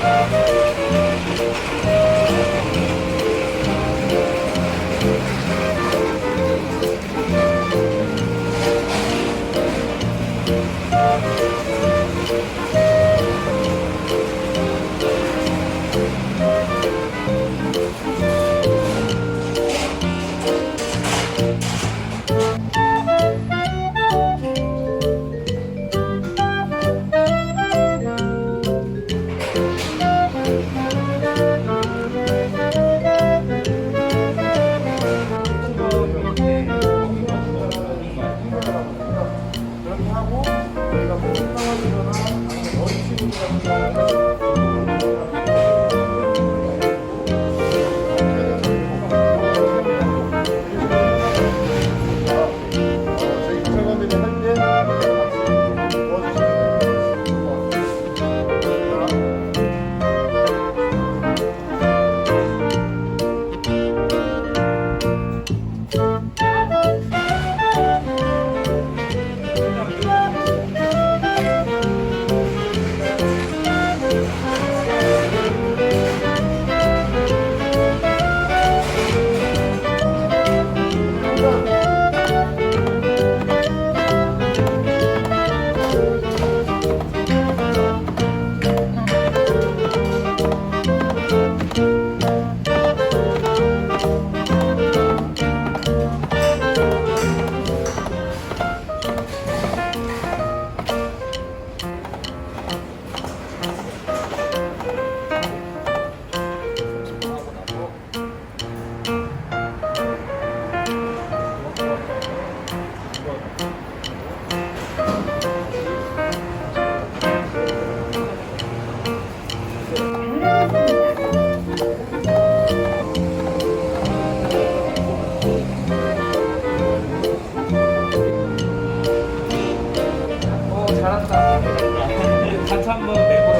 그렇 한참 한번 내고